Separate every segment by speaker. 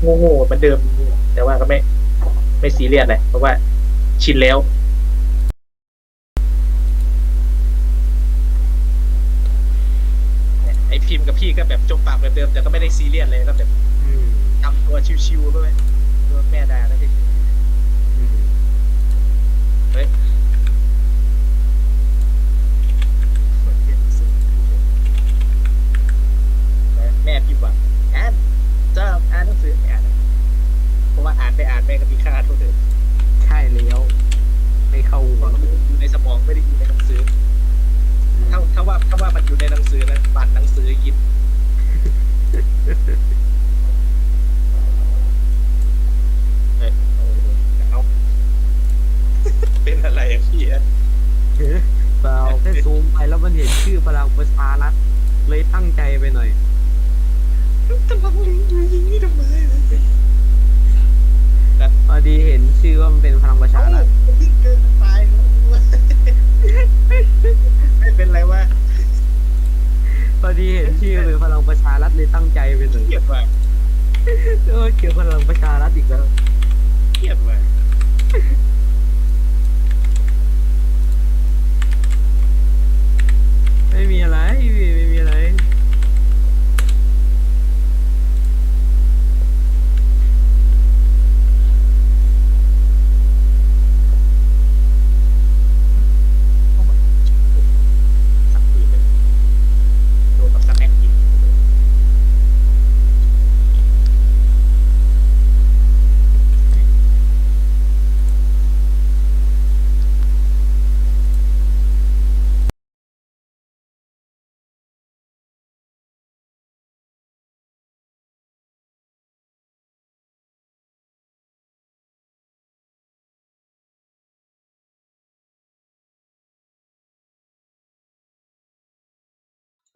Speaker 1: โง่ๆเหมือนเดิม แต่ว่าก็ไม่ ไม่ซีเรียสเลยเพราะว่าชินแล้วไอพิมพ์กับพี่ก็แบบจมปากแบบเดิม แต่ก็ไม่ได้ซีเรียสเลยก็แบบ
Speaker 2: อืม
Speaker 1: ทำตัวชิวๆด้วยโดนแม่ด่าแล้วพี่
Speaker 2: อืม
Speaker 1: เฮ้ยแม่พิมพ์ว่าอ่านเจ้าอ่านหนังสือไม่อ่านนะเพราะว่าอ่านไปอ่านแม่ก็มีค่าเท่าเดิม
Speaker 2: ใช่แล้วไม่เข้า
Speaker 1: เพ
Speaker 2: หัว
Speaker 1: ราะมันอยู่ในสมองไม่ได้อยู่ในหนังสือ ถ้าถ้าว่าถ้าว่ามันอยู่ในหนังสือนะบัตรหนังสือยินเอ้ยโอ้โหเอาเป็นอะไรอะพี่อะ
Speaker 2: เปล่าแค่ซูมไปแล้วมันเห็นชื่อพลังประชารัฐเลยตั้งใจไปหน่อย
Speaker 1: กำลังลิงอยู่ยิงนี่ทำไม
Speaker 2: พอดีเห็นชื่อว่ามันเป็นพลังประชารัฐ
Speaker 1: วิ่งเกินตายแล้วไม่เป็นไรวะ
Speaker 2: พอดีเห็นชื่อเป็นพลังประชารัฐเลยตั้งใจไปหน่อย
Speaker 1: เครียดว่ะ
Speaker 2: เออเกี่ยวพลังประชารัฐอีกแล้ว
Speaker 1: เครียดว่ะ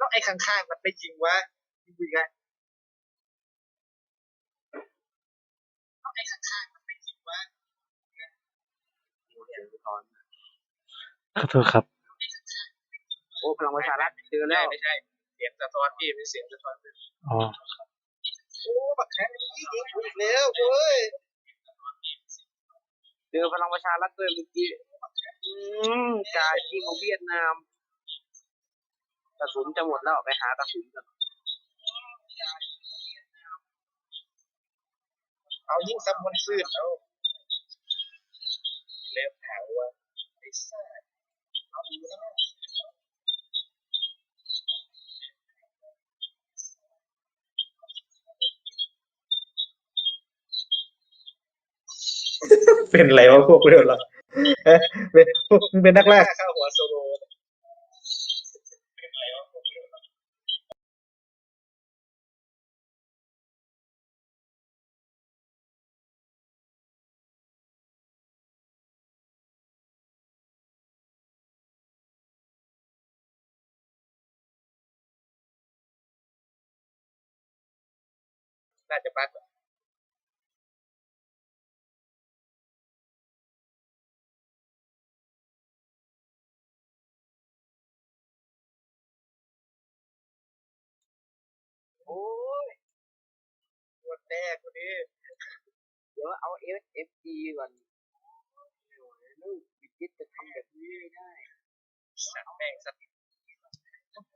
Speaker 1: แล้วไอ้ข้างๆมันไม่ยิงวะยิงอีกอะแล้วไอ้ข้างๆมันไม่ยิงวะ
Speaker 3: ขอโทษครับ
Speaker 2: โอ้พลังประชารัฐเจอ
Speaker 1: ไม่
Speaker 2: แล้
Speaker 1: ใช่
Speaker 2: ว
Speaker 1: ไม่ใช่เสียงสะท้อนพี่ไม่ใช่เสียงสะท้อนพี่
Speaker 3: อ๋อ
Speaker 1: โอ้บักแค่นี้ยิงกูอีกแล้วเว้ย
Speaker 2: เจอพลังประชารัฐด้วยเมื่อกี้อืมจ่ายยิงของเวียดนาม กระสุนจะหมดแล้วไปหากระสุนกัน
Speaker 1: เอายิงซับมันซื่นเอาเล็บหาวว่าไอ้ซ่าเอาดูนะเป็นไรวะพวกเรื่องเราเอ๊ะเป็นพวกมึงเป็นนักล่าข้าวหัวโซโล น่าจะบักอะ
Speaker 2: โอ้ย
Speaker 1: วันแรกวันนี้
Speaker 2: เดี๋ยวเอา SFG ก่อนไม่ไหวลูกวิจิตจะทำแบบนี้ไม่ได้
Speaker 1: สัตว์แม่งสัตว์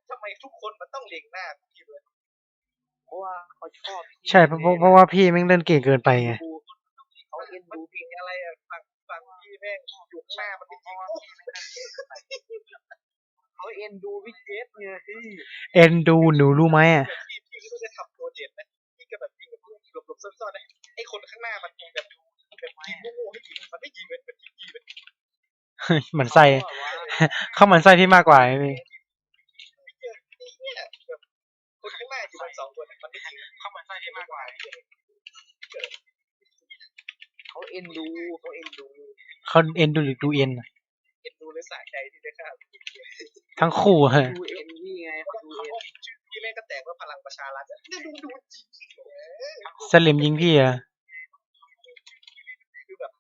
Speaker 1: ทำไมทุกคนมันต้องเล็งหน้าพี่เลย
Speaker 2: เพราะว่าเขาชอบ
Speaker 3: ใช่เพราะเพราะเพราะว่าพี่แม่งเล่นเก่งเกินไปไง
Speaker 2: เขาเอ็น
Speaker 1: มัน
Speaker 2: ดู
Speaker 1: เก่งอะไรอะฝั่งฝั่งพี่แม่งอยู่หน้ามันไม่จริงโอ้
Speaker 2: เขาเอ็นดูวิจิตเนี่ยพี่
Speaker 3: เอ็นดูหนูรู้ไหมอะ
Speaker 1: พี่พี่ก็จะทำตัวเด่นนะพี่ก็แบบยิงแบบหลบหลบซ่อนๆนะไอ้คนข้างหน้ามันแบบแบบยิงโง่ๆให้ยิงมันไม่ยิงเลยมันยิงพี่เลย
Speaker 3: เหมือนไส้เข้ามันไส้พี่มากกว่าไอ้พี่
Speaker 1: อยู่กันสองคนอะมันไม่ยิงเข้ามาใส่มากกว่าพี่เลย
Speaker 2: เขาเอ็นดูเขาเอ็นดู
Speaker 3: เขาเอ็นดูหรือดูเอ็นอะ
Speaker 1: เห็นดูเลยสะใจที่ได้ฆ่าพี่
Speaker 3: ทั้งคู่ฮะ
Speaker 2: ดูเอ็นนี่ไงเขาดูเอ็น
Speaker 1: พี่แม่งก็แตกว่าพลังประชารัฐอะเนี่ยดูดูจริงๆ
Speaker 3: สลิมยิงพี่อะ
Speaker 1: คือแบบ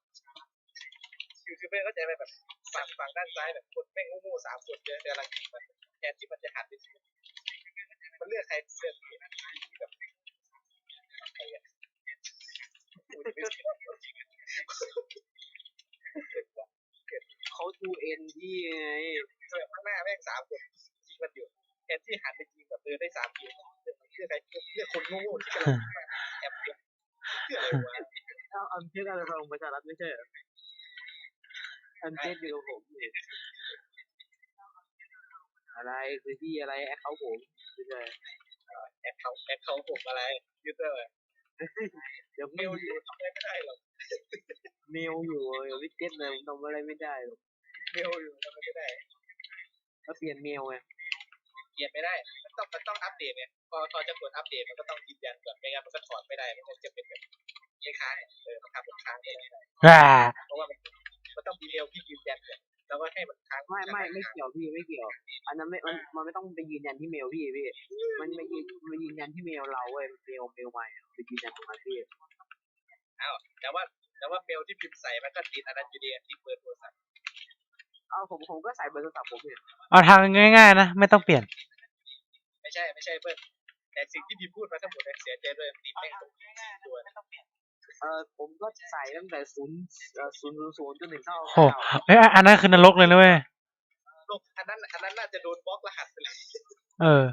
Speaker 1: คือคือไม่เข้าใจไหมแบบฝั่งฝั่งด้านซ้ายแบบคนแม่งโง่ๆสามคนเจอเจออะไรมันแทนที่มันจะหันไปที เลือกใครเลือกที่นะที่แบบใครอะ
Speaker 2: เขาดูเอ็นดี้ไง
Speaker 1: ออข้างหน้าแม่งสามคนจริงกันอยู่แอ็นที่หันไปยิงแบบเออได้สามเนมเลือใครเลือกคนโง่ที่กำลังมาแอบเลือกเชื่ออะไรวะ
Speaker 2: เอาอันเชื่ออะไรพลังประชารัฐไม่ใช่อันเชื่ออยู่กับผมเนี่ยอะไรคือที่อะไรแอคเขาผม ไม่ใช่
Speaker 1: แอคเขาแอคเขาผมอะไรยูเซอร์
Speaker 2: เดี๋ยว
Speaker 1: เม
Speaker 2: ไม่
Speaker 1: ลอยู่ทำอะไรไม่ได้หรอก
Speaker 2: เมลอยู่เดี๋ยววิเจ็ตเลยผมทำอะไรไม่ได้หรอก
Speaker 1: เมลอยู่ทำอะไรไม่ได้
Speaker 2: ก็เปลี่ยนเมลไง
Speaker 1: เปลี่ยนไม่ได้มันต้องมันต้องอัปเดตเนี่ยพอพอจะกดอัปเดตมันก็ต้องยืนยันก่อนไม่งั้นมันก็ถอดไม่ได้มันจะเป็นแบบไม่ค้างเออมันทำเป็นค้างไม่ได้
Speaker 3: อ่า
Speaker 1: เพราะว่ามันมันต้องมีเมลที่ยืนยันก่อน แล้วก็ให้มันค้าง
Speaker 2: ไม่ไม่ไม่เกี่ยวพี่ไม่เกี่ยว อันนั้นไม่มันมันไม่ต้องไปยืนยันที่เมลพี่พี่ มันไม่ยืนมันยืนยันที่เมลเราเว้ยเมลเมลใหม่อะไปยืนยันตรงนั้นพี่
Speaker 1: แต่ว่าแต่ว่าเมลที่พิมพ์ใส่มันก็ติดอันนั้นอยู่ดีติดเบอร์โทรศัพท์
Speaker 2: เอาผมผมก็ใส่เบอร์โทรศัพท์ผมเนี่ย
Speaker 3: เอาทางง่ายๆนะไม่ต้องเปลี่ยน
Speaker 1: ไม่ใช่ไม่ใช่เพื่อนแต่สิ่งที่พิมพ์พูดมาทั้งหมดเนี่ยเสียใจด้วยติดแม่งตรงสี่ตัว
Speaker 2: เออผมก็ใส่ตั้งแต่ศูนย์เอ่อศูนย์ศูนย์ศูนย์จนถึงเท่า
Speaker 3: โอ้เอ้ยอันนั้นคือนรกเลยนะเว้ย
Speaker 1: โลกอันนั้นอันนั้นน่าจะโดนบล็อกรหัสไปเลย
Speaker 3: เออ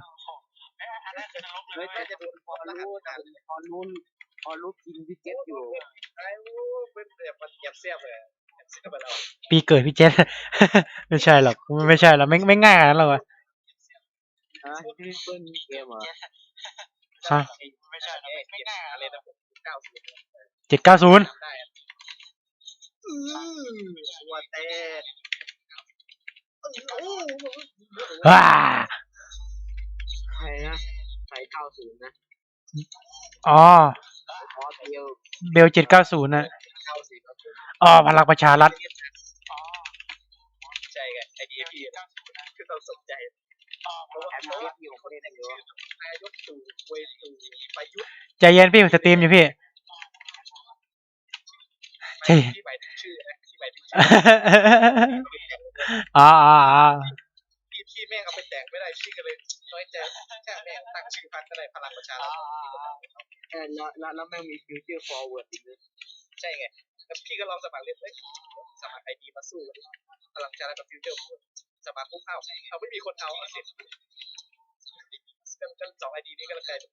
Speaker 2: เฮ้ย
Speaker 1: น่าจะโดนบ
Speaker 2: พ
Speaker 1: ล็อ
Speaker 2: อก
Speaker 1: รหัส
Speaker 2: รู้
Speaker 1: ไปเลย
Speaker 2: พอรู้พอรู้กินวิเจ็ตอยู่
Speaker 1: ไอ้โอ้เป็นแบบมันแอบเสียบเลยแอบเสียบเรา
Speaker 3: ปีเกิดพี่เจษไม่ใช่หรอกไม่ไม่ใช่หรอกไม่ไม่ง่ายขนาดนั้นหรอกวะ
Speaker 2: ฮะที่เปิ้ลเกมเหรอ
Speaker 3: ฮะ
Speaker 1: ไม่ใช่ไม่ง่ายอะไรนะผมเก้าสิบ
Speaker 3: เจ็ดเก้าศูนย์
Speaker 1: ได้อือหัวแตกโอ้
Speaker 3: ว้า
Speaker 2: ใครนะใส่เก้าศูนย์นะ
Speaker 3: อ๋อ
Speaker 2: พอเดียว
Speaker 3: เบลเจ็ดเก้าศูนย์น่ะ
Speaker 1: เก้าสิบครับผม
Speaker 3: อ๋อพลังประชารัฐ
Speaker 1: ใช่ไงไอเดียพี่คือเราสนใจเพราะว่า
Speaker 2: แอป
Speaker 1: เพราะ
Speaker 2: เจ็
Speaker 1: ว่า
Speaker 2: ตอยู่ประเทศเยอะ
Speaker 1: นายกตู่เวตู่ประยุทธ์
Speaker 3: ใจเย็นพี่ผมสตรีมอยู่พี่ ใช่
Speaker 1: ที่หมายถึงชื่อนะที่หมายถึงชื่อ
Speaker 3: อ๋ออ๋ออ๋อ
Speaker 1: พี่พี่แม่งเอาไปแต่งไม่ได้ชื่อกันเลยน้อยใจช่างแม่งตั้งชื่อพักก็ได้พลังประชารัฐ
Speaker 2: เออแล้วแล้วแล้วแม่งมีฟิวเจอร์ฟอร์เวิร์ดอีกนะ
Speaker 1: ใช่ไงแล้วพี่ก็ลองสมัครเล่นเลยสมัครไอดีมาสู้กันพลังประชารัฐกับฟิวเจอร์โหดสมัครปุ๊บเอาเอาไม่มีคนเอาเอาเสร็จกันสองไอดีนี้ก็เลยกลายเป็น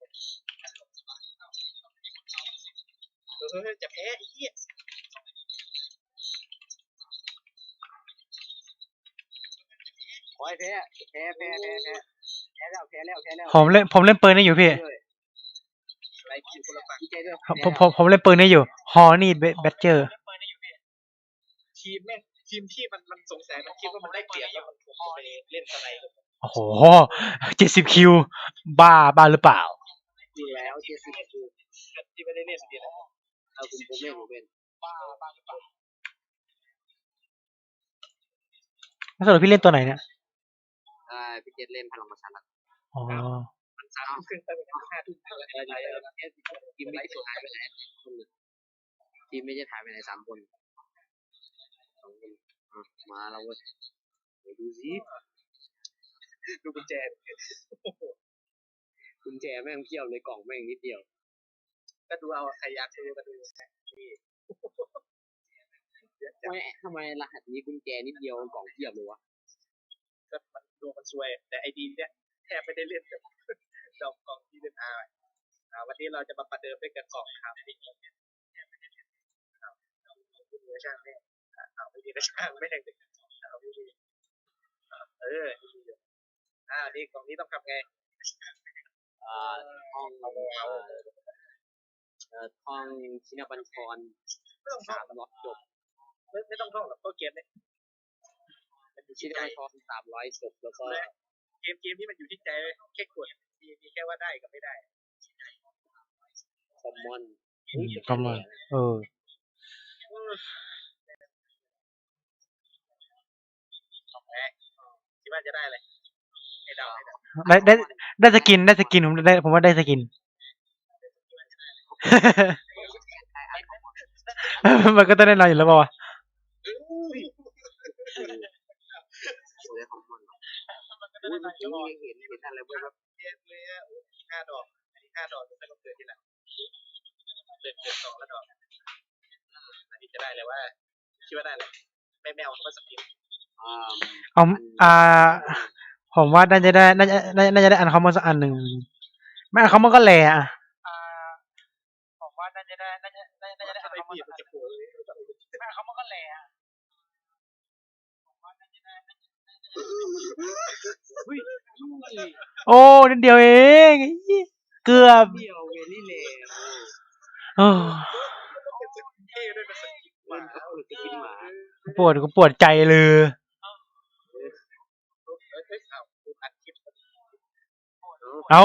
Speaker 1: เออจะแพ้ไอ้เหี้ย
Speaker 2: ขอให้แพ้แพ้แพ้แพ้แพ้แพ้แล้วแพ้แล้วแพ้แล้ว
Speaker 3: ผมเล่นผมเล่นปืนนี่อยู่พี่
Speaker 2: ด้วย
Speaker 1: ไรคิวคนละฝั่ง
Speaker 2: ดีใจด้วย
Speaker 3: ผมผมผมเล่นปืนนี่อยู่ ฮอนี่แบทเจอร์
Speaker 1: ทีมแม่งทีมที่มันมันสงสัยมันคิดว่ามันได้เปรียบแล้วมันคงไปเล่นอะไรกัน
Speaker 3: โอ้โหเจ็ดสิบคิวบ้าบ้าหรือเปล่า
Speaker 2: ดีแล้วเจสซี่คือ
Speaker 1: ที่ไม่ได้เล่นเดียวนะ
Speaker 2: เอาคุณผมเล่นผมเป็น
Speaker 3: แล้วสรุปพี่เล่นตัวไหนเนี่ย
Speaker 2: อ่าพี่ เจตเล่นพลังประชารัฐ
Speaker 3: อ๋อ
Speaker 1: มันสามทุ่มครึ่งตั้งแต่ห้าทุ่มแล้ว
Speaker 2: เออเดี๋ยวเดี๋ยวทีมไม่ได้ถ่ายไปไหนคนหนึ่งทีมไม่ได้ถ่ายไปไหนสามคนสองคนอะมาแล้วเว้ยเดี๋ยวดูสิ
Speaker 1: ดูกุญแจ
Speaker 2: กุญแจแม่งเกี่ยวเลยกล่องแม่งนิดเดียว
Speaker 1: ก็ดูเอาใครอยากดูก็ดู
Speaker 2: ทำไมทำไมรหัสนี้กุญแจนิดเดียวกล่องเทียบเลยวะ
Speaker 1: ก็ มันดูมันซวย แต่ไอดีเนี่ยแทบไม่ได้เล่นแบบดอกกล่องที่เป็นอาอ่าวันนี้เราจะมาประเดิมด้วยกันกล่องครับจริงเนี่ยเอาเอาเอาพูดเนื้อช่างแม่เอาไม่ดีก็ช่างแม่งเอาไม่ดีเอออ่านี่กล่องนี้ต้องทำไง
Speaker 2: อ่าท่องเอ่อเอ่อท่องชินบัญชร
Speaker 1: ไม่ต้องท่อ
Speaker 2: สางมร้อยจบ
Speaker 1: ไม่ไม่ต้องท่องหรอกเพราะเกมเนี่ยมัน อยู่
Speaker 2: ชิ
Speaker 1: ที่
Speaker 2: น
Speaker 1: ใจ
Speaker 2: บัญชรสามร้อยจบแล้วก็
Speaker 1: เกมเกมนี้มันอยู่ที่ใจเลยแค่กดมีมีแค่ว่าได้กับไม่ได้
Speaker 2: คอมมอน
Speaker 3: อืมประมาณเออ
Speaker 1: คิดว่าจะได้เลยให้เดาให้เดา
Speaker 3: ได้ได้ได้สกินได้สกินผมได้ผมว่าได้สกิน มันก็ต้องแน่นอนอยู่แล้วป่าวะ
Speaker 2: สวยคอมมอน อุ้ยเมื่อกี้เห็นเห็นอะไรเว้ยแบบ
Speaker 1: เกมเลยอะห้าดอก อันนี้ห้าดอกจะต้องเกิดที่หลังเกิดเกิดสองแล้วดอกอันนี้จะได้เลยว่าคิดว่าได้เลยไม่แมวก็สกิน
Speaker 2: อ่า
Speaker 3: เอาอ่า ผมว่าน่าจะได้น่าจะน่าน่าจะได้อันคอมมอนสักอันหนึ่งไม่อันคอมมอนก็แหละอะผมว่าน่าจะได้น่าจะน่าจะได้อัน
Speaker 1: ทำไม
Speaker 3: คอมมอน
Speaker 1: พี่
Speaker 3: สัก
Speaker 1: มัน
Speaker 3: อัน
Speaker 1: จะโผล่เลย
Speaker 3: ไม่อันคอมมอนก็แหละ อะ
Speaker 2: อุ้ย
Speaker 3: โอ้นิดเดียวเองไอ้เหี้ยเกือบ
Speaker 2: เดียวเวลี่เลว
Speaker 3: โอ้
Speaker 1: เป็นสกินเท่ด้วยนะสกินห
Speaker 2: มั
Speaker 1: มาน
Speaker 2: ก็คือกินหมา
Speaker 3: ปวดกูปวดใจเลย
Speaker 1: เอ้ยเอ้ยเอาดูอัดคลิป
Speaker 3: เอา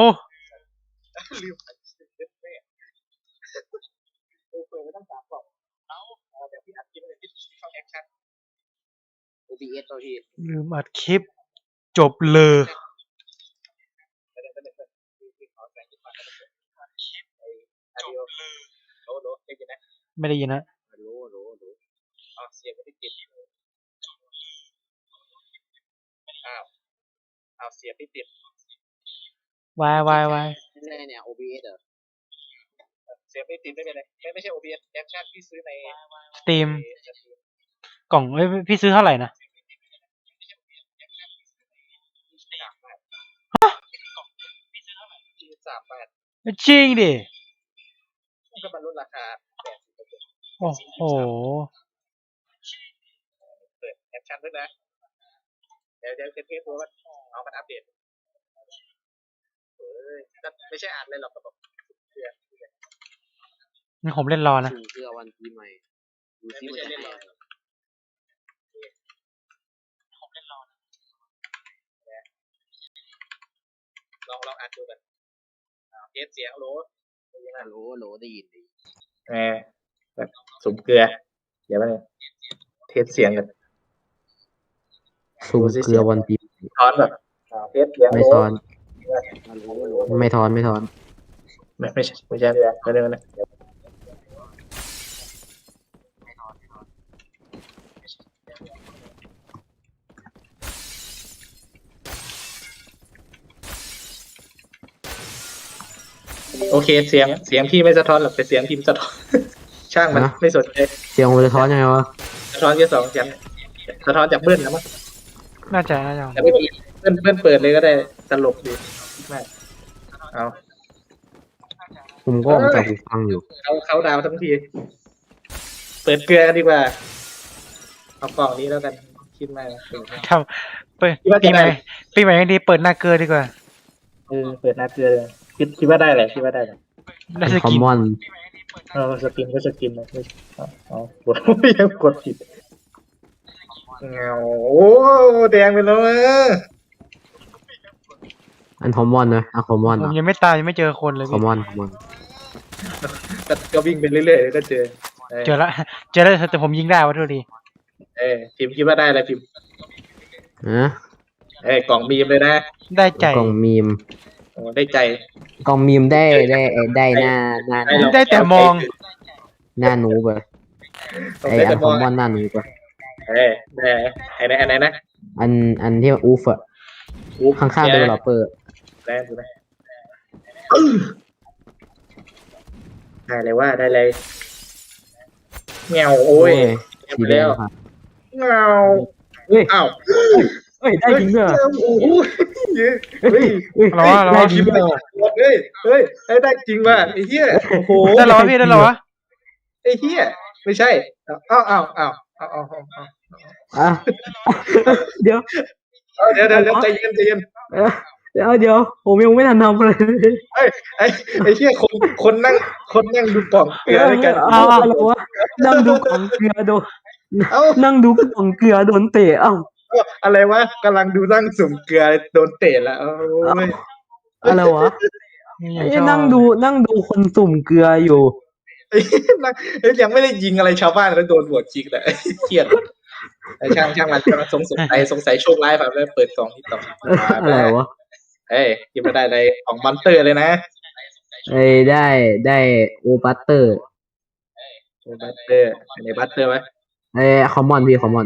Speaker 1: ลืมอัดคลิปเด็ดแม่โอ้เปิดไม่ต้องสามกล่องเอาเอาเดี๋ยวพี่อัดคลิปเลยที่ช่องแอคชั่น
Speaker 2: โอบีเอสตัวที่
Speaker 3: ลืมอัดคลิป จบเลย
Speaker 1: ไม่ได้ไม่ได้ไม่ได้ที่ที่เขาแสงขึ้นมาแล้วก็เปิดคลิปไอ้อันเดียวโลโลได้ยินนะ
Speaker 3: ไม่ได้ยินนะ
Speaker 2: ฮัลโหลฮัลโหลฮัลโหล
Speaker 1: อ๋อเสียงไม่ได้ติดอ้าวอ้าวเสียงไม่ติด
Speaker 3: วายวายวาย
Speaker 2: นี่เนี่ย OBS เหรอ
Speaker 1: เสียงไม่ติดไม่เป็นไรไม่ไม่ใช่ OBS แอคชั่นที่ซื้อใน
Speaker 3: สตรีม
Speaker 1: ในสตรีม
Speaker 3: กล่องเอ้ยพี่ซื้อเท่าไหร่นะ
Speaker 1: สิบสามบาท
Speaker 3: จริงดิ
Speaker 1: ก็มันลดราคาแปดสิบเปอร์เซ็นต์
Speaker 3: โอ้โห
Speaker 1: เปิดแอคชั่นด้วยนะเดี๋ยวเดี๋ยวจะเทสตัวว่าเอามันอัปเดตเฮ้ยก็ไม่ใช่อ่านเลยหรอกกระบอกเพื่อน
Speaker 3: นี่ผมเล่นรอนะ
Speaker 2: สุ่มเสื้อวันปีใหม่ดูซิมันจะให้อะไร
Speaker 1: ลองลองอ่านดูกันอ่า เทสเสียงโหลด
Speaker 2: ฮัลโหลฮัลโหลได้ยินดิ
Speaker 1: แหมแบบสมเกลือ เดี๋ยวมาเลยเทสเสียงกัน
Speaker 4: ซูมเกลือวันปี
Speaker 1: ทอนแบบอ่าเทสเสียง
Speaker 4: ไม่
Speaker 1: โหล
Speaker 4: ทอ
Speaker 1: ด
Speaker 4: น
Speaker 2: ฮัลโหลฮัลโหล
Speaker 4: ไม่ทอน ไม่ทอน
Speaker 1: ไม่ไม่ใช่ไม่ใช่เรือเรื่องนะ โอเคเสียงเสียงพี่ไม่สะท้อนหรอกแต่เสียงพิมพ์สะท้อน ช่างมัน
Speaker 4: ฮะ
Speaker 1: ไม่สนใจ
Speaker 4: เสียงมันจะทอนยังไงวะ
Speaker 1: สะท้อนแค่สองเสียงสะท้อนจากเบิ้ลนะมั้ง
Speaker 3: น่าจะน่าจะ
Speaker 1: แต่ไม่มีเบิ้ลเบิ้ลเปิดเลยก็ได้ตลกดีมากเอา
Speaker 4: ผมก็ออกจากหูฟังอยู่
Speaker 1: เขาเขาดาวทั้งที เปิดเกลือกันดีกว่า เอากล่องนี้แล้วกันคิดมากเปิดมา
Speaker 3: ทำเปิด
Speaker 1: คิดว่า
Speaker 3: ปี
Speaker 1: จะ
Speaker 3: ให
Speaker 1: ได้
Speaker 3: ม่ปีใหม่ยังดีเปิดหน้าเกลือดีกว่า
Speaker 1: เออเปิดหน้าเกลือเลย คิดคิดว่าได้แหละคิดว่าได้แหละ
Speaker 3: ได้ส
Speaker 4: คอม
Speaker 3: กิน
Speaker 4: มอน
Speaker 1: เออสกินก็สกินนะเอาเอากด ยังกดผิดเงาโอ้แดงไปแล้วเออ
Speaker 4: อันคอมมอนนะอันคอมมอน
Speaker 3: ผมยังไม่ตายยังไม่เจอคนเลย
Speaker 4: คอ
Speaker 3: พี่
Speaker 4: มมอนคอมมอน
Speaker 1: ก็ก็วิ่งไปเรื่อยๆเดี๋ยวก็เจอเออ
Speaker 3: เจอละเจอแล้วแต่ผมยิงได้วะทุกที
Speaker 1: เออพิมพ์คิดว่าได้อะไรพิมพ์
Speaker 4: นะ
Speaker 1: เออกล่องมีมเลยนะ
Speaker 3: ได้ใจ
Speaker 4: กล่องมีม
Speaker 1: โอ้ได้ใจ
Speaker 4: กล่องมีมได้ได้ได้หน้าหน้าหน้า
Speaker 3: ได้แต่มอง
Speaker 4: หน้าหนูไป
Speaker 1: ต้อง
Speaker 4: ไอ
Speaker 1: ได้
Speaker 4: อั
Speaker 1: แต่
Speaker 4: น
Speaker 1: ม
Speaker 4: ค
Speaker 1: อ
Speaker 4: องมมอนหน้าหนูไป
Speaker 1: เออได้ไอ้ไหนอันไหนนะ
Speaker 4: อันอันที่ว่าอูฟอะ
Speaker 1: อุ๊บ
Speaker 4: ข้างๆ
Speaker 1: นี่
Speaker 4: เด
Speaker 1: ย
Speaker 4: เวลลอปเปอร์
Speaker 1: ได้ดูนะได้เลยว่าได้เลยเงาโอ้ยเก็บ
Speaker 4: สี
Speaker 1: ไป
Speaker 4: แด
Speaker 1: แล้
Speaker 4: ง
Speaker 1: ว
Speaker 4: ครับ
Speaker 1: เงา
Speaker 4: เฮ้ย
Speaker 1: อ้าว
Speaker 4: เฮ้ยได้จริงด้วย
Speaker 1: โอ้โหเฮ้ยเฮ้ย
Speaker 4: เฮ้ย
Speaker 3: เหรอเหรอ
Speaker 4: ได้จริงด้วย
Speaker 1: เฮ้ยเฮ้ยเฮ้ยได้จริงว่ะไอ้เหี้ยโอ้โห
Speaker 3: ได้เหรอวะพี่ได้เหรอวะ
Speaker 1: ไอ้เหี้ยไม่ใช่อ้าวอ้าวอ้าวอ้าวอ้าวอ้าวอ้าว
Speaker 4: อะเดี๋ยว
Speaker 1: เอาเดี๋ยวเดี๋ยวเดี๋ยวใจเย็นใจเย็น
Speaker 4: เอ้ยเดี๋ยวเดี๋ยวผมยังไม่ทันทำอะไรเลย
Speaker 1: ไอ้ไอ้ไอ้เหี้ยคนคนนั่งคนนั่งดูกล่องเกลือด้วยกัน
Speaker 4: เอาอะไรวะนั่งดูกล่องเกลือโดน
Speaker 1: เอ้า
Speaker 4: นั่งดูกล่องเกลือโดนเตะเอ้า
Speaker 1: อะไรวะกำลังดูนั่งสุ่มเกลือโดนเตะแล้วโอ้ย
Speaker 4: อะไรวะ
Speaker 3: ยังช
Speaker 4: ไอ้
Speaker 3: อบ
Speaker 4: นั่งดูนั่งดูคนสุ่มเกลืออยู่
Speaker 1: ไอ้นั่งเอ้ยยังไม่ได้ยิงอะไรชาวบ้านแล้วโดนบวชจิกเลยเครียดไอ้ช่างช่างมันกำลังสงสัยสงสัยโชคร้ายแบบเปิดกล่องที่ต่อ
Speaker 4: อะไรวะ
Speaker 1: เอ้ยยิงไม่ได้เลยของมอนเตอร์เลยนะ
Speaker 4: ไอ้ได้ได้โอปัตเตอร์
Speaker 1: โอ้บัตเตอร์ในบัตเตอร์ไหม
Speaker 4: ไอ้คอมมอนพี่คอมมอน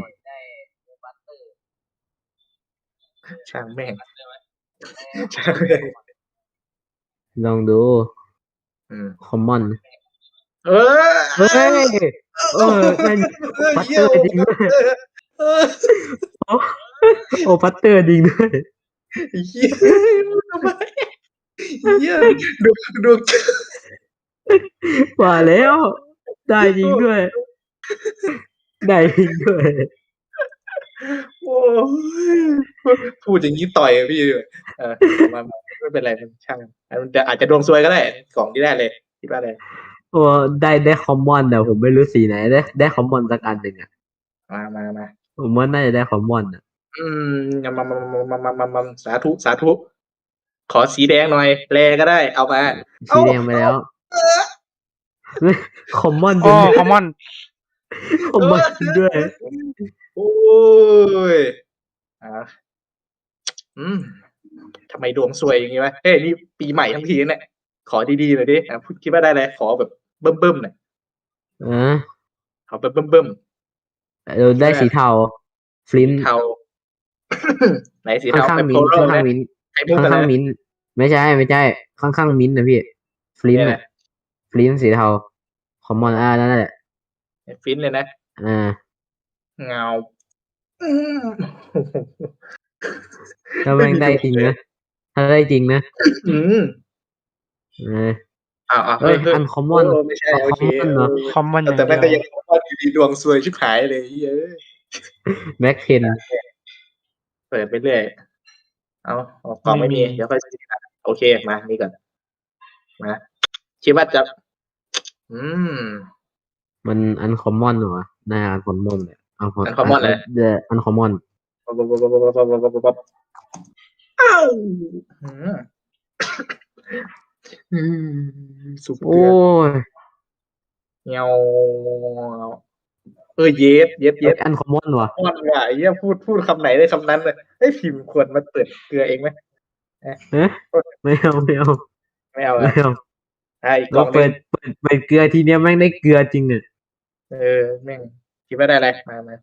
Speaker 1: ช่างแม่งช่างแม่ง
Speaker 4: ลองดู
Speaker 1: อืม
Speaker 4: คอมมอน
Speaker 1: เออ
Speaker 4: เฮ้ยเออได้
Speaker 1: เออ
Speaker 4: ปัต
Speaker 1: เหี้
Speaker 4: เตอร์จริงด้วย
Speaker 1: เออ
Speaker 4: โอปัตเตอร์จริงด้วย
Speaker 1: ไอ้เหี้ยทำไมเหี้ยดูดู
Speaker 4: ว่าแล้ว ได้จริงด้วย ได้จริงด้วย
Speaker 1: โอ้ยพูดอย่างนี้ต่อยอะพี่เออมามาไม่เป็นไรมันช่างมันจะอาจจะดวงซวยก็ได้กล่องที่ได้เลยคิดว่าอะไร
Speaker 4: โอ้ได้ได้คอมมอนแต่ผมไม่รู้สีไหนได้ได้คอมมอนสักอันหนึ่งอะ
Speaker 1: มามามา
Speaker 4: ผมว่าน่าจะได้คอมมอนอะ
Speaker 1: อืมมามามามามามามาสาธุสาธุขอสีแดงหน่อยแลก็ได้เอามา
Speaker 4: สีแดงไปแล้วคอมมอนจ
Speaker 3: โอ้
Speaker 4: ริง
Speaker 3: คอมมอน
Speaker 4: คอมมอนจริงด้วย
Speaker 1: โอ้ยอ่าอืมทำไมดวงซวยอย่างงี้วะเฮ้ยนี่ปีใหม่ทั้งทีเนี่ยขอดีๆหน่อยดิอะพูดคิดว่าได้เลยขอแบบเบิ่มเบิ่มๆหน่อย
Speaker 4: อ่า
Speaker 1: ขอแบบเบิ่มเบิ่ม
Speaker 4: เราได้สีเทาฟลิน
Speaker 1: ๆเทาไหนสี
Speaker 4: ข้า
Speaker 1: เทาง
Speaker 4: ข้าง
Speaker 1: แบบ
Speaker 4: มิ
Speaker 1: โคนโร
Speaker 4: ข้างข้าง
Speaker 1: นะ
Speaker 4: มิน
Speaker 1: ไข่มุก
Speaker 4: ข้าง
Speaker 1: กัน
Speaker 4: ข้าง
Speaker 1: นะ
Speaker 4: มินไม่ใช่ไม่ใช่ข้างข้างมินนะพี่ฟลิน
Speaker 1: เนี่ยแห
Speaker 4: อะ
Speaker 1: ละ
Speaker 4: ฟลินสีเทาคอมมอนอ่านั่นแหละ
Speaker 1: ฟินเลยนะ
Speaker 4: อ่า
Speaker 1: เงาอืม
Speaker 4: ถ้าแม่งได้จริงนะ ถ้าได้จริงนะ
Speaker 1: อืม
Speaker 4: เออ
Speaker 1: อ้าวอ้าว
Speaker 4: เอ้ย
Speaker 1: เฮ้ย
Speaker 4: อันคอมมอน
Speaker 1: โไม่ใช่โอเค
Speaker 4: common เหรอ
Speaker 3: คอมมอนอย่าง
Speaker 1: แต่แม่งก็
Speaker 3: เดี
Speaker 1: ยั
Speaker 3: ย
Speaker 1: ง
Speaker 3: ว
Speaker 1: ว่าดีๆดวงซวยชิบหายเลยเอ้ย
Speaker 4: แบ็คเพน
Speaker 1: เปิดไปเรื่อย เอาเอากล่องไม่มี เดี๋ยวค่อยซื้อกันโอเค มา นี่ก่อน มาคิดว่าจะ อืม
Speaker 4: มันอันคอมมอนเหรอหน้าอันคอมมอนเลยอัน
Speaker 1: uncommon เลย
Speaker 4: เด อันคอมมอน
Speaker 1: เลยเดอันคอมมอนอ้าวสุก
Speaker 4: โอ้
Speaker 1: ยเงาเออเย็บเย็บเย็บ
Speaker 4: อันคอมมอนวะค
Speaker 1: อมมอนว่ะเยี่ยพูดพูดคำไหนได้คำนั้นเลยไอ้พิมควรมาเปิดเกลือเองไหม
Speaker 4: เอ๊ะไม่เอาไม่เอา
Speaker 1: ไม่เอา
Speaker 4: ไม่เอา
Speaker 1: อ่อ้กกล่อง
Speaker 4: เปิดเปิดเปิดเกลือทีเนี้ยแม่งได้เกลือจริงเนี่ย
Speaker 1: เออแม่ง คิดว่าได้อะไรมามา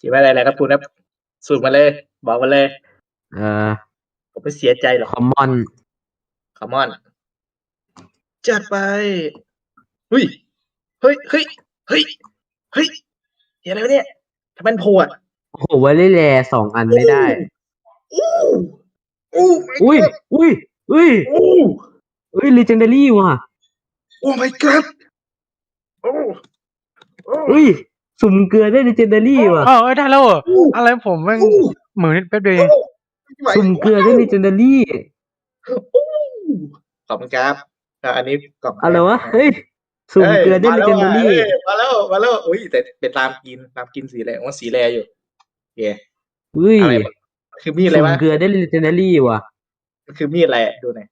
Speaker 1: คิดว่าได้อะไรครับคุณครับสูตรมาเลย บอกมาเลย
Speaker 4: เอ่อ
Speaker 1: ผมไม่เสียใจหรอก
Speaker 4: คอมมอน
Speaker 1: คอมอนจัดไปเฮ้ยเฮ้ยเฮ้ยเฮ้ยเฮ้ยเห็นอะไรวะเนี่ยทำไมมันโผล่อะ
Speaker 4: โอ้โหไว้ได้แลสองอันไม่ได้
Speaker 1: อู้อู้
Speaker 4: อุ้ยอุ้ยอุ้ย
Speaker 1: อู้
Speaker 4: อุ้ยลีเจนดารี่ว่ะ
Speaker 1: โอ้ my god โอ้โอ้
Speaker 4: อุ้ย สุ่มเกลือได้ลีเจนดารี่ว่ะ
Speaker 3: เออเอ้ยได้แล้วเหรอ
Speaker 1: อู้
Speaker 3: อะไรผมแม่ง
Speaker 1: อู้
Speaker 3: เหมือนแป๊บเดียวเอง
Speaker 1: ไหว
Speaker 4: สุ่มเกลือได้ลีเจนดารี่
Speaker 1: อู้ขอบคุณครับอะอันนี้กล่อง
Speaker 4: อะไรวะ เฮ้ย สุ่มเกลือได้ลีเจนดารี่
Speaker 1: เอ้ยมาแล้วมาแล้วอุ้ยแต่เป็นตามกินตามกินสีแดงว่าสีแดงอยู่เย่
Speaker 4: อุ้ย
Speaker 1: อะไรวะคือมีดอะไร
Speaker 4: สุ่ม
Speaker 1: วะ
Speaker 4: เกลือได้ลีเจนดารี่ว่ะ
Speaker 1: มันคือมีดอะไรดูหน่อย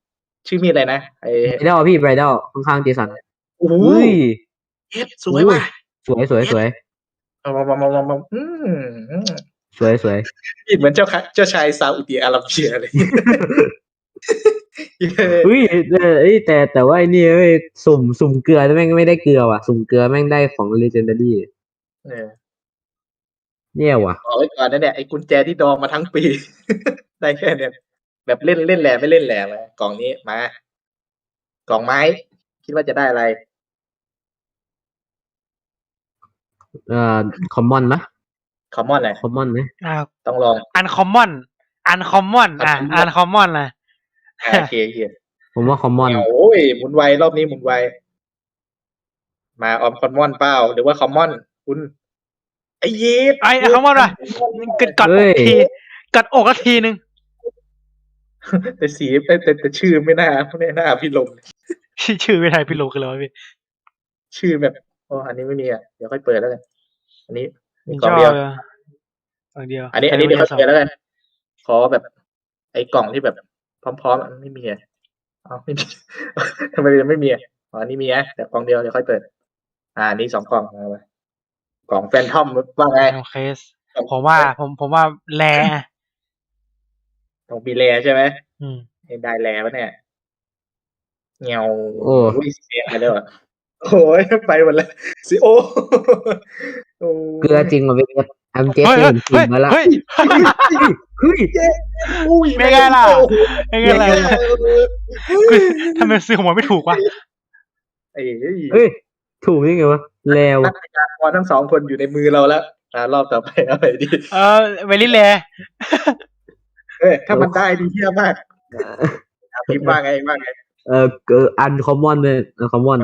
Speaker 1: ชื่อมีดอะไรนะไอ้
Speaker 4: ไบดอลพี่ไบดอลข้างๆเจสัน
Speaker 1: โอ้โห
Speaker 4: อุ้ย
Speaker 1: เอ็ดสวยว่ะ
Speaker 4: สวยสวยสวย
Speaker 1: มามามามามามาอืม
Speaker 4: สวยสวย
Speaker 1: มีดเหมือนเจ้าค่ะเจ้าชายซาอุดิอาระเบียเลยเย้
Speaker 4: อุ้ยเออเอ้ยแต่แต่ว่าไอ้นี่เอ้ยสุ่มสุ่มเกลือแม่งไม่ได้เกลือว่ะ สุ่มเกลือแม่งได้ของลีเจนดารี่
Speaker 1: เออ
Speaker 4: เนี่ยว่ะ
Speaker 1: บอกไว้ก่อนนะเนี่ยไอ้กุญแจที่ดองมาทั้งปี ได้แค่เนี่ยแบบเล่นเล่นแหล่ไม่เล่นแหล่มากล่องนี้มากล่องไม้ คิดว่าจะได้อะไร
Speaker 4: เอ่อคอมมอนนะ
Speaker 1: คอมมอนอะไร
Speaker 4: คอมมอนไหม
Speaker 3: อ่า
Speaker 1: ต้องลอง
Speaker 3: อันคอมมอนอันคอมมอนอะ
Speaker 1: uncommon
Speaker 3: อันคอมมอนนะ
Speaker 1: อ่าโอเคโอเค
Speaker 4: ผมว่าคอมมอน
Speaker 1: โอ้ยหมุนไวรอบนี้หมุนไวมาออมคอมมอนเปล่าหรือว่าคอมมอนคุณไอ้เย็บ
Speaker 3: ไอ้ไอ้คอมมอนว่ะกดกดอกทีกดอกละทีนึง
Speaker 1: แต่สีแต่แต่แต่ชื่อไม่น่าไม่น่าพี่ลม
Speaker 3: ชื่อชื่อไม่ไทยพี่โลกันเลยวะพี่
Speaker 1: ชื่อแบบ อ๋ออันนี้ไม่มีอะเดี๋ยวค่อยเปิดแล้วกันอันนี้มี
Speaker 3: มี
Speaker 1: กล่
Speaker 3: จ
Speaker 1: อง
Speaker 3: อ
Speaker 1: เดียว
Speaker 3: กล่องเดียว
Speaker 1: อันนี้อันนี้เดี๋ยวค่อยเปิดแล้วกันขอแบบ ไอ้กล่องที่แบบ พร้อมๆอะไม่มีอะอ๋อไม่มีทำไมยังไม่มีอะอ๋ออันนี้มีอะแต่กล่องเดียวเดี๋ยวค่อยเปิด อ่าอันนี้สองกล่องเอาไปกล่องแฟนทอมว่าไง
Speaker 3: โอเคผมว่า ผมผมว่าแล
Speaker 1: ต้องมีแลใช่ไหม
Speaker 3: อืม
Speaker 1: ได้แลวะเนี่ยเงียว
Speaker 4: โอ้
Speaker 1: ยเสียอะไรวะ โอ้ยไปหมดเลยสิโอโอ้
Speaker 4: เกลือจริงว่ะพี่แอมเจส
Speaker 3: เฮ้ย
Speaker 4: เห็
Speaker 3: เฮ้ย
Speaker 4: นกลิ่นมาละ
Speaker 3: เฮ้ยเฮ้ย
Speaker 4: เฮ้ย
Speaker 1: อุ้ย
Speaker 3: ไม่ไงล่ะไม่ไงล่ะ
Speaker 1: เฮ้ย
Speaker 3: ทำไมซื้อหัวไม่ถูกวะ
Speaker 1: ไอ้
Speaker 4: เฮ้ยถูกได้ไงวะแล้ว
Speaker 1: นักพยากรณ์ทั้งสองคนอยู่ในมือเราแล้วอ่ารอบต่อไปเอาไปดี
Speaker 3: เออเวลิแล
Speaker 1: ออถ้ามันได้ดีเยี่ยมมากพิมพ์ว่าไงว่าไง
Speaker 4: เออเอออันคอมมอนเนี่ยอันคอมมอน
Speaker 1: เ